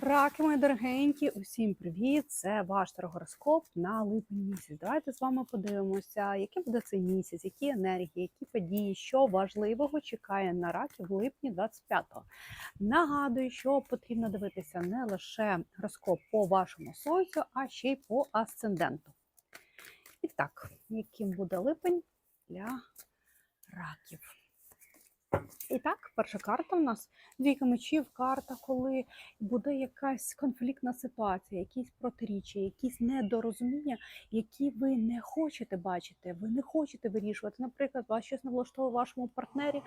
Раки, мої дорогенькі, усім привіт! Це ваш тарогороскоп на липень місяць. Давайте з вами подивимося, яким буде цей місяць, які енергії, які події, що важливого чекає на раків в липні 25-го. Нагадую, що потрібно дивитися не лише гороскоп по вашому сонцю, а ще й по асценденту. І так, яким буде липень для раків? І так, перша карта в нас двійка мечів, карта, коли буде якась конфліктна ситуація, якісь протиріччя, якісь недорозуміння, які ви не хочете бачити, ви не хочете вирішувати. Наприклад, вас щось не влаштовує вашому партнері,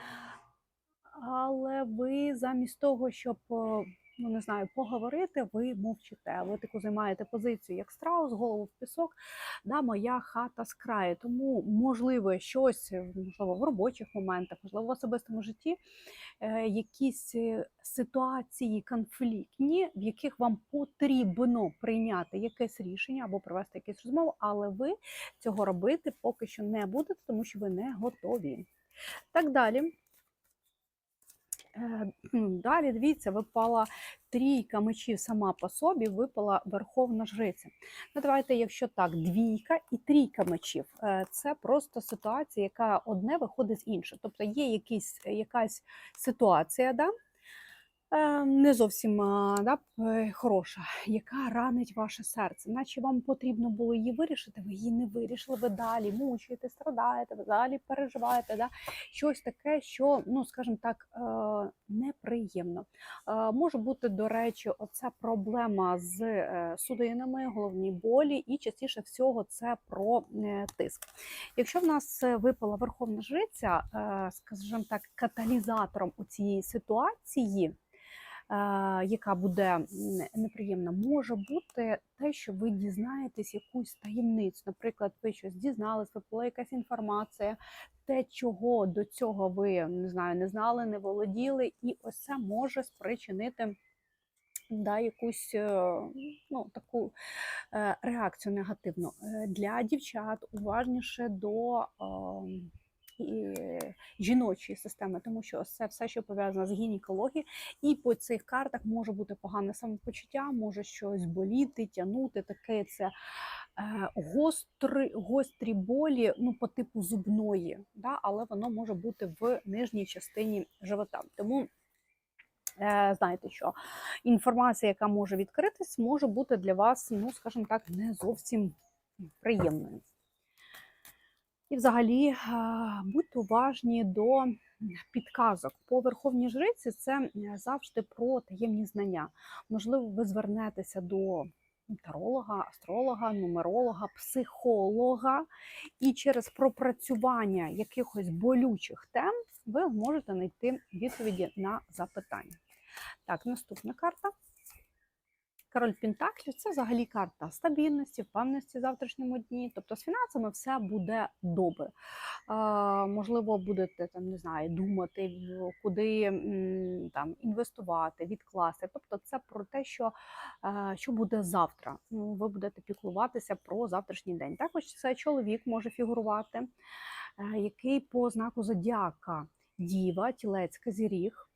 але ви замість того, щоб е, ну не знаю, поговорити, ви мовчите. Ви таку займаєте позицію, як страус, голову в пісок. Да, моя хата з краю. Тому можливо щось можливо в робочих моментах, можливо, в особистому житті, е, якісь е, ситуації конфліктні, в яких вам потрібно прийняти якесь рішення або провести якусь розмову, але ви цього робити поки що не будете, тому що ви не готові. Так далі. М, Далі, дивіться, випала трійка мечів сама по собі, випала Верховна Жриця. Ну, давайте, якщо так, двійка і трійка мечів. Е, Це просто ситуація, яка одне виходить з іншого. Тобто є якісь, якась ситуація, да? Е, не зовсім да, хороша, яка ранить ваше серце. Наче вам потрібно було її вирішити, ви її не вирішили, ви далі мучаєте, страдаєте, ви далі переживаєте. Да? Щось таке, що, ну, скажімо так, е, неприємно. Е, Може бути, до речі, оця проблема з е, судинами, головні болі, і частіше всього це про е, тиск. Якщо в нас е, випала верховна жриця, е, скажімо так, каталізатором у цієї ситуації, е, яка буде неприємна, може бути те, що ви дізнаєтесь якусь таємницю. Наприклад, ви щось дізнались, випала якась інформація, те, чого до цього ви не знаю, не знали, не володіли, і ось це може спричинити. Да, якусь е, ну, таку е, реакцію негативну. Е, Для дівчат уважніше до жіночої системи, тому що це все, що пов'язано з гінекологією, і по цих картах може бути погане самопочуття, може щось боліти, тягнути. Таке це е, гострі, гострі болі, ну по типу зубної, да, але воно може бути в нижній частині живота. Тому е, знаєте, що інформація, яка може відкритись, може бути для вас, ну скажімо так, не зовсім приємною. І взагалі будьте уважні до підказок. По верховній жриці це завжди про таємні знання. Можливо, ви звернетеся до таролога, астролога, нумеролога, психолога, і через пропрацювання якихось болючих тем ви можете знайти відповіді на запитання. Так, наступна карта. Король Пентаклів це взагалі карта стабільності, впевненості в завтрашньому дні. Тобто з фінансами все буде добре. А, можливо, будете там не знаю, думати, куди там інвестувати, відкласти. Тобто, це про те, що, е, що буде завтра. Ну, ви будете піклуватися про завтрашній день. Також це чоловік може фігурувати, е, який по знаку зодіака діва, тілець, козіріг,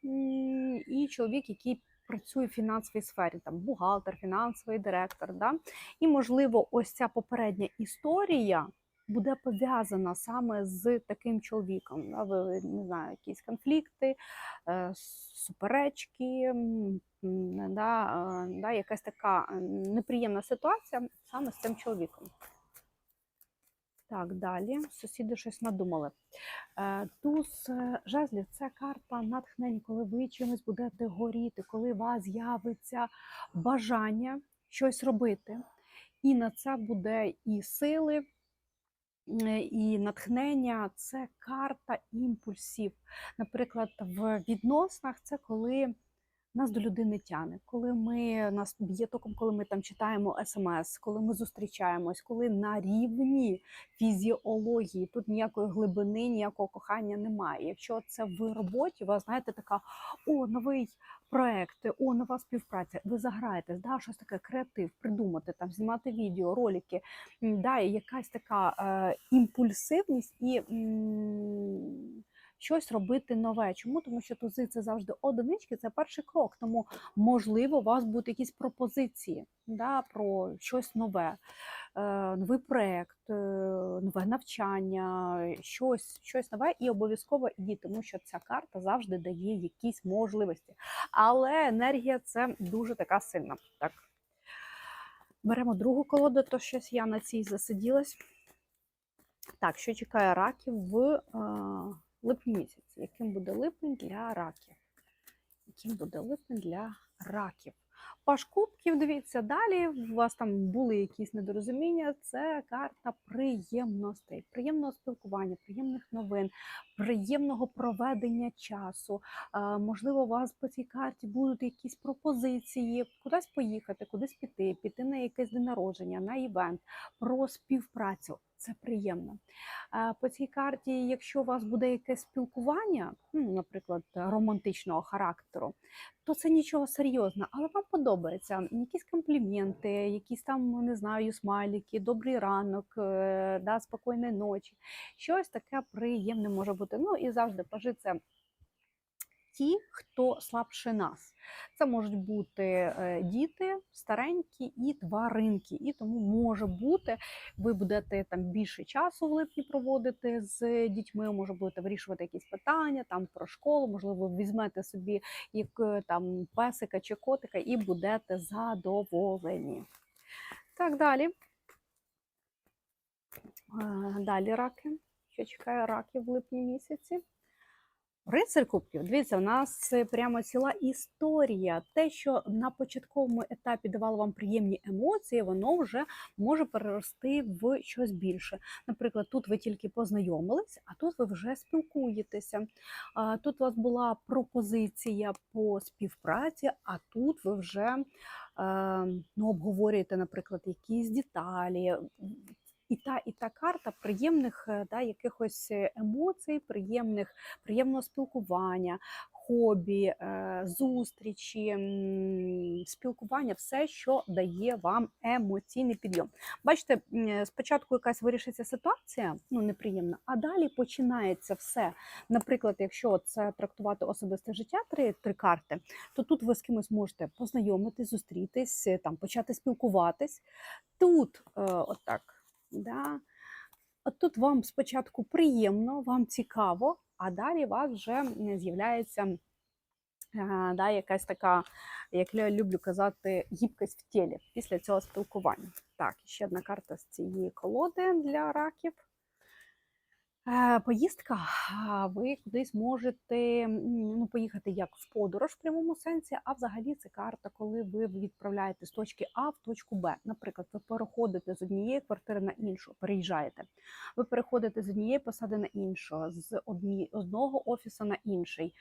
і чоловік, який працює в фінансовій сфері, там бухгалтер, фінансовий директор. Да? І, можливо, ось ця попередня історія буде пов'язана саме з таким чоловіком. Да? Не знаю, якісь конфлікти, е, суперечки, да, е, да, якась така неприємна ситуація саме з цим чоловіком. Так, далі. Сусіди щось надумали. Е, Туз е, жезлів це карта натхнення, коли ви чимось будете горіти, коли у вас з'явиться бажання щось робити. І на це буде і сили, е, і натхнення. Це карта імпульсів. Наприклад, в відносинах це коли нас до людини тяне, коли ми нас б'є током, коли ми там читаємо смс, коли ми зустрічаємось, коли на рівні фізіології тут ніякої глибини, ніякого кохання немає. Якщо це в роботі, у вас знаєте, така о, новий проект, о, нова співпраця. Ви заграєтесь, да, щось таке креатив, придумати там, знімати відео, ролики, да, якась така е, імпульсивність і. м, щось робити нове. Чому? Тому що тузи це завжди одинички, це перший крок. Тому, можливо, у вас будуть якісь пропозиції да, про щось нове, е, новий проєкт, е, нове навчання, щось, щось нове, і обов'язково ідіть, тому що ця карта завжди дає якісь можливості. Але енергія це дуже така сильна. Так. Беремо другу колоду, то щось я на цій засиділась. Так, що чекає раків в е, липні місяці? Яким буде липень для раків? Яким буде липень для раків? Паш кубків, дивіться, далі у вас там були якісь недорозуміння. Це карта приємностей, приємного спілкування, приємних новин, приємного проведення часу. Е, Можливо, у вас по цій карті будуть якісь пропозиції, кудись поїхати, кудись піти, піти на якесь день народження, на івент, про співпрацю. Це приємно. Е, По цій карті, якщо у вас буде якесь спілкування, ну, наприклад, романтичного характеру, то це нічого серйозного, але вам подобається якісь компліменти, якісь там не знаю, смайлики, добрий ранок, е, да, спокійної ночі. Щось таке приємне може бути. Ну і завжди пажи це ті, хто слабше нас. Це можуть бути е, діти, старенькі і тваринки. І тому може бути, ви будете там більше часу в липні проводити з дітьми, може будете вирішувати якісь питання там про школу, можливо, візьмете собі як е, там песика чи котика і будете задоволені. Так, далі. Далі раки. Що чекає раків в липні місяці? Рицар кубків, дивіться, у нас е, прямо ціла історія. Те, що на початковому етапі давало вам приємні емоції, воно вже може перерости в щось більше. Наприклад, тут ви тільки познайомились, а тут ви вже спілкуєтеся. Тут у вас була пропозиція по співпраці, а тут ви вже е, ну, обговорюєте, наприклад, якісь деталі. І та, і та карта приємних е, да, якихось е, емоцій, приємних, приємного спілкування, хобі, е, зустрічі, спілкування, все, що дає вам емоційний підйом. Бачите, спочатку якась вирішиться ситуація, ну неприємна, а далі починається все. Наприклад, якщо це трактувати особисте життя, три, три карти, то тут ви з кимось можете познайомитись, зустрітись, там почати спілкуватись. Тут, отак. Да. От тут вам спочатку приємно, вам цікаво, а далі у вас вже з'являється да, якась така, як я люблю казати, гібкість в тілі після цього спілкування. Так, ще одна карта з цієї колоди для раків. Е, Поїздка, ви кудись можете ну, поїхати як в подорож в прямому сенсі, а взагалі це карта, коли ви відправляєте з точки А в точку Б. Наприклад, ви переходите з однієї квартири на іншу, переїжджаєте. Ви переходите з однієї посади на іншу, з одні, одного офісу на інший,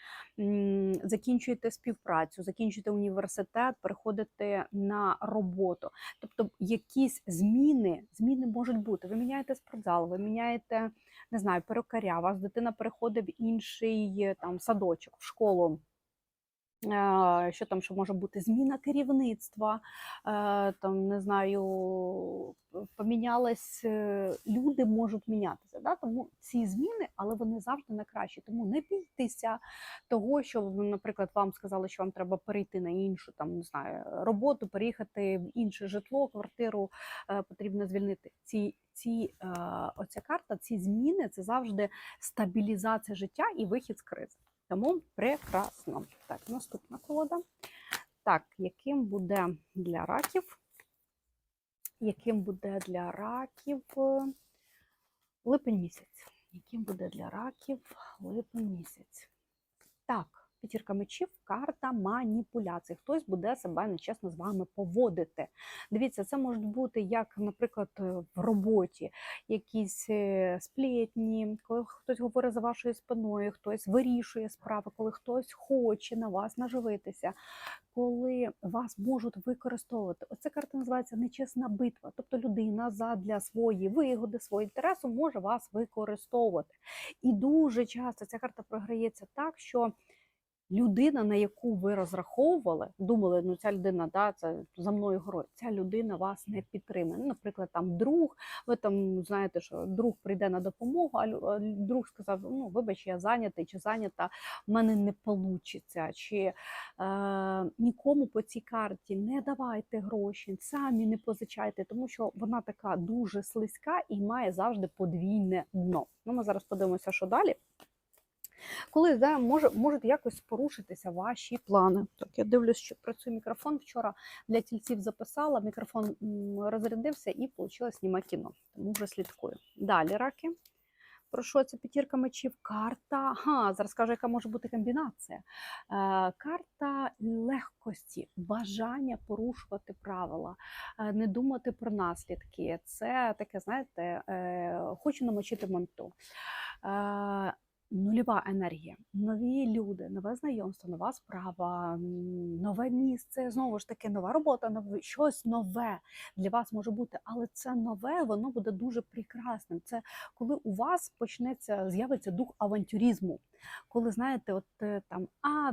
закінчуєте співпрацю, закінчуєте університет, переходите на роботу. Тобто якісь зміни, зміни можуть бути. Ви міняєте спортзал, ви міняєте не знаю, перукаря, у вас дитина переходить в інший е, там садочок, в школу. Е, Що там ще може бути? Зміна керівництва, е, там не знаю, помінялись е, люди можуть мінятися. Да? Тому ці зміни, але вони завжди на краще. Тому не бійтеся того, що, наприклад, вам сказали, що вам треба перейти на іншу там не знаю роботу, переїхати в інше житло, квартиру потрібно звільнити. Ці ці оця карта, ці зміни це завжди стабілізація життя і вихід з кризи. Тому прекрасно. Так, наступна колода. Так, яким буде для раків? Яким буде для раків е, липень місяць? Яким буде для раків липень місяць? Так, п'ятірка мечів, карта маніпуляцій. Хтось буде себе нечесно з вами поводити. Дивіться, це можуть бути як, наприклад, е, в роботі якісь е, сплетні, коли хтось говорить за вашою спиною, хтось вирішує справи, коли хтось хоче на вас наживитися, коли вас можуть використовувати. Оця карта називається нечесна битва. Тобто людина задля своєї вигоди, свого інтересу може вас використовувати. І дуже часто ця карта програється так, що людина, на яку ви розраховували, думали, ну ця людина, да, це за мною горою, ця людина вас не підтримує. Ну, наприклад, там друг, ви там знаєте, що друг прийде на допомогу, а друг сказав: ну, вибач, я зайнятий чи зайнята, в мене не вийде. Чи е, нікому по цій карті не давайте гроші, самі не позичайте, тому що вона така дуже слизька і має завжди подвійне дно. Ну, ми зараз подивимося, що далі. Коли да, може, можуть якось порушитися ваші плани. Так, я дивлюсь, що працює мікрофон. Вчора для тільців записала, мікрофон розрядився і вийшло знімати кіно. Тому вже слідкую. Далі раки. Про що це п'ятірка мечів? Карта. Ага, зараз скажу, яка може бути комбінація. Е, карта легкості, бажання порушувати правила, е, не думати про наслідки. Це таке, знаєте, е, хочу намочити манту. Нульова енергія, нові люди, нове знайомство, нова справа, нове місце, знову ж таки, нова робота, нове, щось нове для вас може бути, але це нове, воно буде дуже прекрасним. Це коли у вас почнеться, з'явиться дух авантюризму. Коли знаєте, от е, там, а,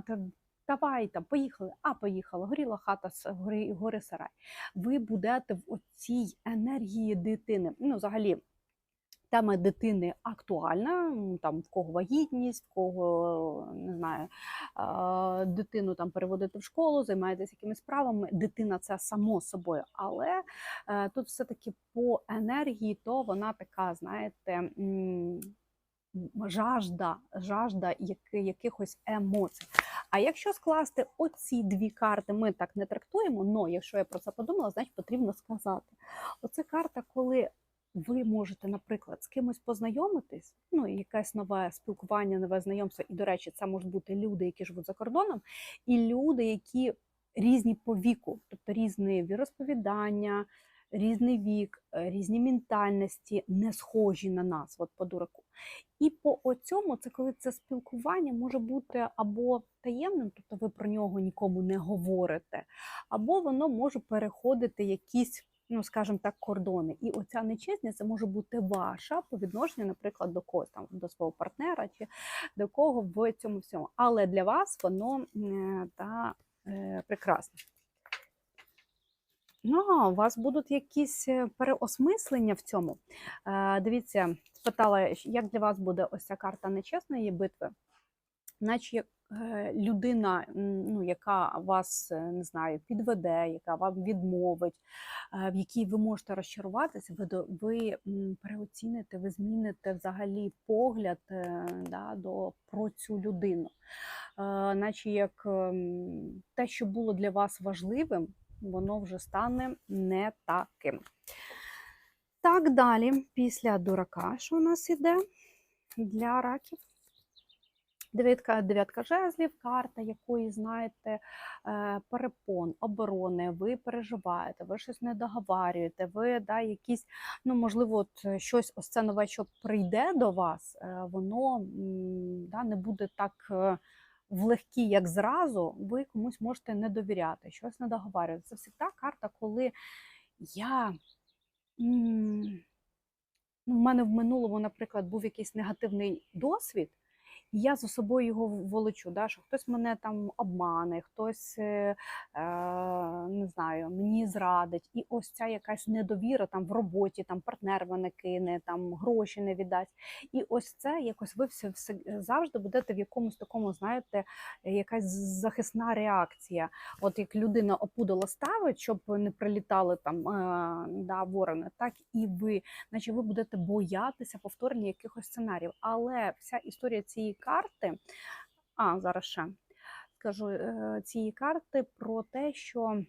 давай там, поїхали, а поїхала, горіла хата, гори, гори сарай. Ви будете в оцій енергії дитини. Ну, взагалі, тема дитини актуальна, там в кого вагітність, в кого не знаю, дитину там переводити в школу, займаєтесь якимись справами. Дитина це само собою, але е, тут все-таки по енергії, то вона така, знаєте. Жажда, жажда якихось емоцій. А якщо скласти оці дві карти, ми так не трактуємо, але якщо я про це подумала, значить потрібно сказати. Оце карта, коли ви можете, наприклад, з кимось познайомитись, ну якесь нове спілкування, нове знайомство. І, до речі, це можуть бути люди, які живуть за кордоном, і люди, які різні по віку, тобто різні віросповідання, різний вік, е, різні ментальності, не схожі на нас, от по дураку. І по оцьому, це коли це спілкування може бути або таємним, тобто ви про нього нікому не говорите, або воно може переходити якісь ну, скажімо так, кордони. І оця нечесність це може бути ваша по відношенню, наприклад, до когось там, до свого партнера чи до кого в цьому всьому. Але для вас воно е, та, е, прекрасне. Ну, у вас будуть якісь е, переосмислення в цьому. Дивіться, спитала, як для вас буде ось ця карта нечесної битви, наче людина, ну, яка вас е, не знаю, підведе, яка вам відмовить, е, в якій ви можете розчаруватися, ви, ви переоціните, ви зміните взагалі погляд е, да, до, про цю людину. Е, Наче як ем, те, що було для вас важливим, воно вже стане не таким. Так далі, після дурака, що у нас іде для раків. Дев'ятка, дев'ятка жезлів, карта якої, знаєте, е, перепон, оборони, ви переживаєте, ви щось не договарюєте, ви да, якісь, ну, можливо, от е, щось ось це нове, що прийде до вас, е, воно да, не буде так е, влегкі, як зразу, ви комусь можете не довіряти, щось не договарювати. Це завжди карта, коли я. ну, в мене в минулому, наприклад, був якийсь негативний досвід, я за собою його волочу, да, що хтось мене там обмане, хтось е, е, не знаю, мені зрадить. І ось ця якась недовіра там в роботі, там партнер мене кине, там гроші не віддасть. І ось це якось ви все, все завжди будете в якомусь такому, знаєте, якась захисна реакція. От як людина опудало ставить, щоб не прилітали там е, да, ворони, так і ви наче ви будете боятися повторення якихось сценаріїв. Але вся історія цієї карти, а зараз ще скажу е, цієї карти про те, що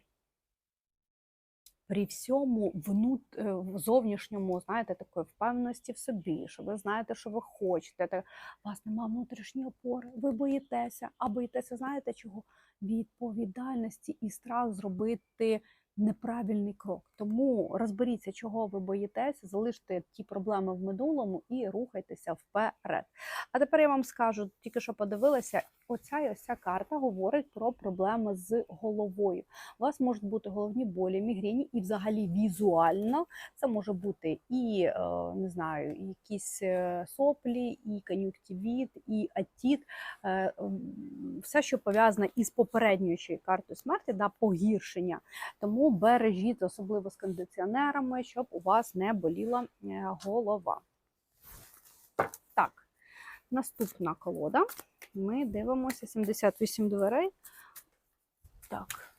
при всьому внут, е, зовнішньому, знаєте, такої впевненості в собі, що ви знаєте, що ви хочете, у вас немає внутрішньої опори, ви боїтеся, а боїтеся, знаєте чого? Відповідальності і страх зробити неправильний крок. Тому розберіться, чого ви боїтеся, залиште ті проблеми в минулому і рухайтеся вперед. А тепер я вам скажу, тільки що подивилася, оця і ось карта говорить про проблеми з головою. У вас можуть бути головні болі, мігрені, і взагалі візуально це може бути і е, не знаю, якісь е, соплі, і кон'юктивіт, і атіт, е, все, що пов'язане із попередньою й картою смерті, да, погіршення. Тому бережіть, особливо з кондиціонерами, щоб у вас не боліла е, голова. Так, наступна колода. Ми дивимося 78 дверей. Так,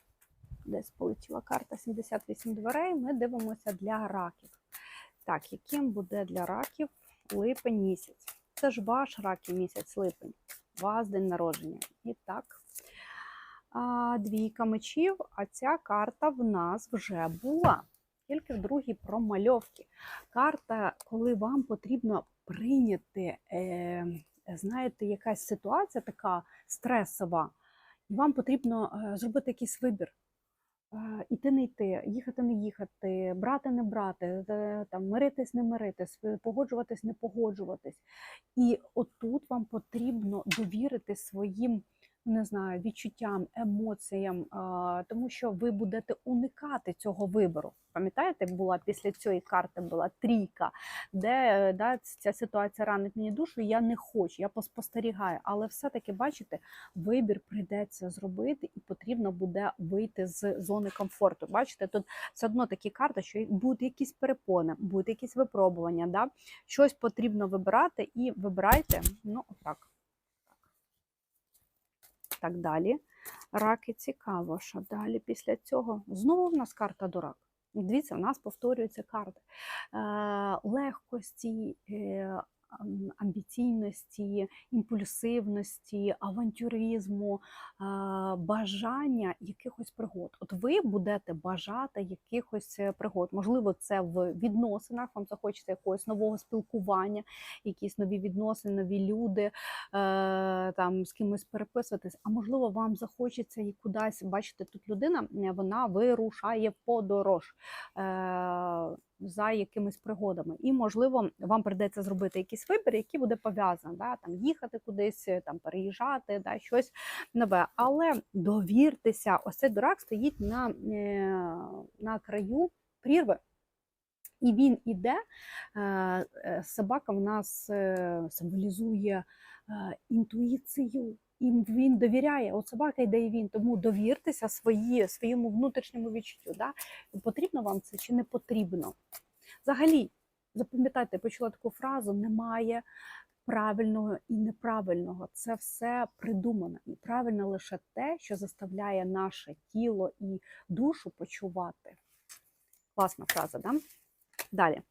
десь полетіла карта 78 дверей. Ми дивимося для раків. Так, яким буде для раків липень місяць? Це ж ваш раків місяць липень. Вас день народження. І так, двійка мечів, а ця карта в нас вже була. Тільки в другій промальовці. Карта, коли вам потрібно прийняти, е, знаєте, якась ситуація така стресова, і вам потрібно е, зробити якийсь вибір. Е, Іти не йти, їхати не їхати, брати не брати, е, там, миритись не миритись, погоджуватись не погоджуватись. І отут вам потрібно довірити своїм не знаю, відчуттям, емоціям, тому що ви будете уникати цього вибору. Пам'ятаєте, була після цієї карти була трійка, де да, ця ситуація ранить мені душу, я не хочу, я поспостерігаю. Але все-таки, бачите, вибір прийдеться зробити, і потрібно буде вийти з зони комфорту. Бачите, тут все одно такі карти, що будуть якісь перепони, будуть якісь випробування. Да? Щось потрібно вибирати і вибирайте. Ну, отак. Так далі. Раки цікаво, що далі після цього знову в нас карта дурак. Дивіться, в нас повторюються карти е, легкості, е, амбіційності, імпульсивності, авантюризму, бажання якихось пригод. От ви будете бажати якихось е, пригод. Можливо, це в відносинах, вам захочеться якогось нового спілкування, якісь нові відносини, нові люди, е, там з кимось переписуватись. А можливо, вам захочеться і кудись, бачите, тут людина е, вона вирушає подорож. Е, за якимись пригодами. І, можливо, вам прийдеться зробити якийсь вибір, який буде пов'язаний, да, там їхати кудись, там переїжджати, да, щось нове. Але довіртеся, ось цей дурак стоїть на, е, на краю прірви. І він іде, е, е, собака в нас е, символізує е, інтуїцію. І він довіряє, от собака йде і він, тому довіртеся свої, своєму внутрішньому відчуттю. Да? Потрібно вам це чи не потрібно? Взагалі, запам'ятайте, почула таку фразу: немає правильного і неправильного. Це все придумано. І правильно лише те, що заставляє наше тіло і душу почувати. Класна фраза, да? Далі.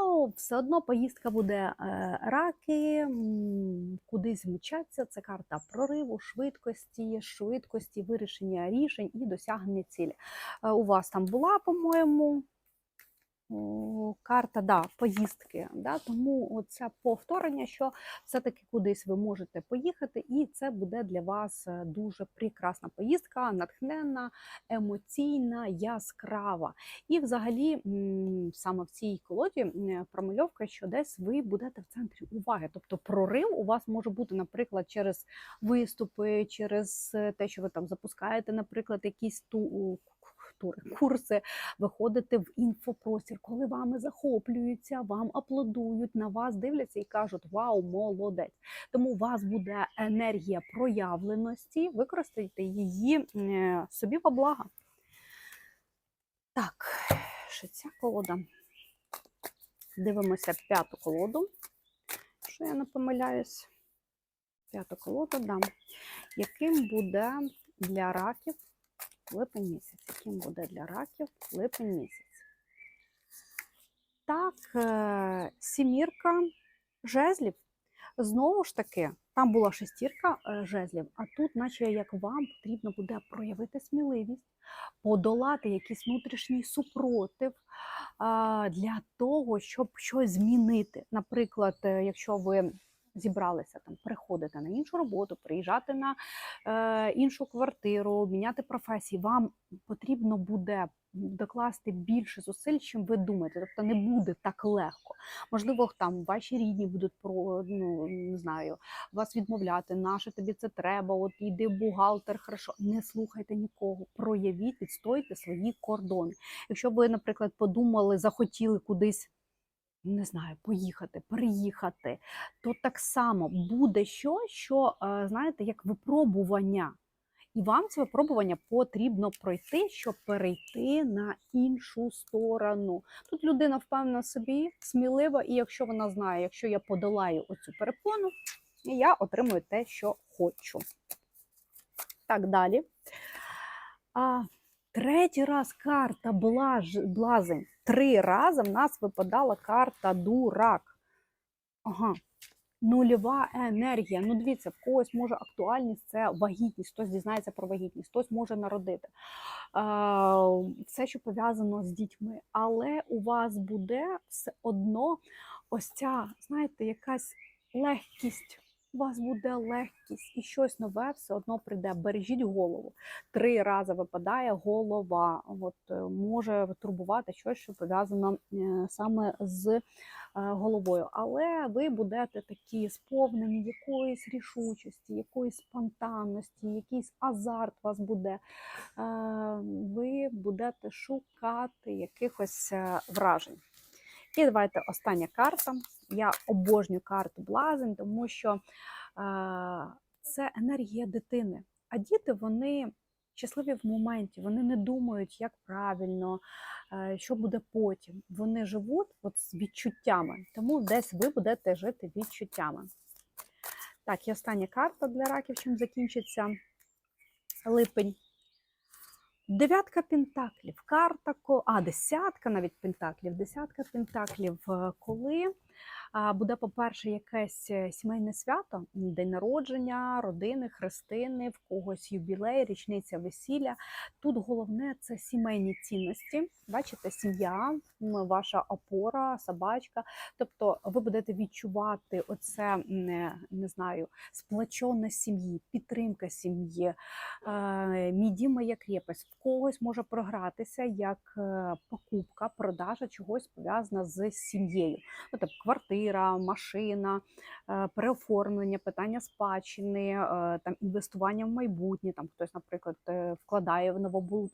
О, все одно поїздка буде е, раки, кудись вмчаться. Це карта прориву, швидкості, швидкості, вирішення рішень і досягнення цілі. Е, у вас там була, по-моєму, карта да, поїздки. Да? Тому це повторення, що все-таки кудись ви можете поїхати, і це буде для вас е, дуже прекрасна поїздка, натхненна, емоційна, яскрава. І взагалі саме в цій колоді промальовка, що десь ви будете в центрі уваги. Тобто прорив у вас може бути, наприклад, через виступи, через е, те, що ви там запускаєте, наприклад, якісь ту тури, курси, виходите в інфопростір, коли вами захоплюються, вам аплодують, на вас дивляться і кажуть Вау, молодець! Тому у вас буде енергія проявленості, використайте її е, собі во благо. Так, ще ця колода. Дивимося п'яту колоду. Що я не помиляюсь? П'яту колоду дам. Яким буде для раків липень місяць? Яким буде для раків липень місяць? Так, е, сімірка жезлів. Знову ж таки, там була шестірка е, жезлів, а тут, наче як вам потрібно буде проявити сміливість, подолати якийсь внутрішній супротив для того, щоб щось змінити. Наприклад, е, якщо ви зібралися там переходити на іншу роботу, приїжджати на е, іншу квартиру, міняти професії, вам потрібно буде докласти більше зусиль, чим ви думаєте. Тобто не буде так легко. Можливо, там ваші рідні будуть про ну не знаю, вас відмовляти, наше тобі це треба, от іди бухгалтер, хорошо. Не слухайте нікого, проявіть, відстойте свої кордони. Якщо ви, наприклад, подумали, захотіли кудись. Не знаю, поїхати, переїхати, то так само буде щось, що, е, знаєте, як випробування. І вам це випробування потрібно пройти, щоб перейти на іншу сторону. Тут людина впевнена собі, смілива, і якщо вона знає, якщо я подолаю оцю перепону, я отримую те, що хочу. Так, далі. А третій раз карта блаж, блазень. Три рази в нас випадала карта дурак. Ага. Нульова енергія. Ну, дивіться, в когось може актуальність це вагітність, хтось дізнається про вагітність, хтось може народити. Все, що пов'язано з дітьми. Але у вас буде все одно ось ця, знаєте, якась легкість. У вас буде легкість і щось нове все одно прийде. Бережіть голову. Три рази випадає голова. От е, може турбувати щось, що пов'язано е, саме з е, головою. Але ви будете такі сповнені якоїсь рішучості, якоїсь спонтанності, якийсь азарт у вас буде. Ви будете шукати якихось вражень. І давайте остання карта. Я обожнюю карту блазень, тому що е, це енергія дитини. А діти вони щасливі в моменті, вони не думають, як правильно, е, що буде потім. Вони живуть от з відчуттями, тому десь ви будете жити відчуттями. Так, і остання карта для раків, чим закінчиться липень. Дев'ятка пентаклів, карта, а десятка навіть пентаклів, десятка пентаклів, е, коли буде, по-перше, якесь е, сімейне свято, день народження, родини, хрестини, в когось юбілей, річниця весілля. Тут головне це сімейні цінності. Бачите, сім'я, ваша опора, собачка. Тобто ви будете відчувати оце, не, не знаю, сплоченість сім'ї, підтримка сім'ї, е, мій дім, моя крепость. В когось може програтися як е, покупка, продажа чогось пов'язана з сім'єю. Ну, тобто квартира, машина, е, переоформлення, питання спадщини, е, там інвестування в майбутнє. Там хтось, наприклад, е, вкладає в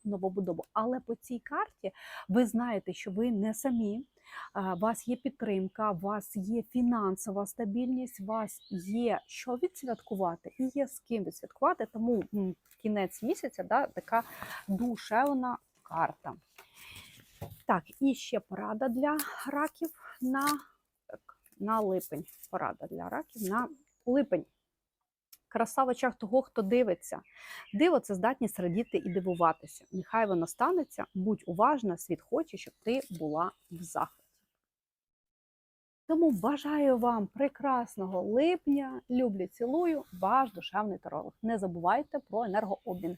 новобудову. Але по цій карті ви знаєте, що ви не самі. е, У вас є підтримка, у вас є фінансова стабільність, у вас є що відсвяткувати і є з ким відсвяткувати. Тому кінець місяця да, така душевна карта. Так, і ще порада для раків на, на липень. Порада для раків на липень. Краса в очах того, хто дивиться. Диво це здатність радіти і дивуватися. Нехай воно станеться, будь уважна, світ хоче, щоб ти була в захваті. Тому бажаю вам прекрасного липня. Люблю, цілую, ваш душевний таролог. Не забувайте про енергообмін.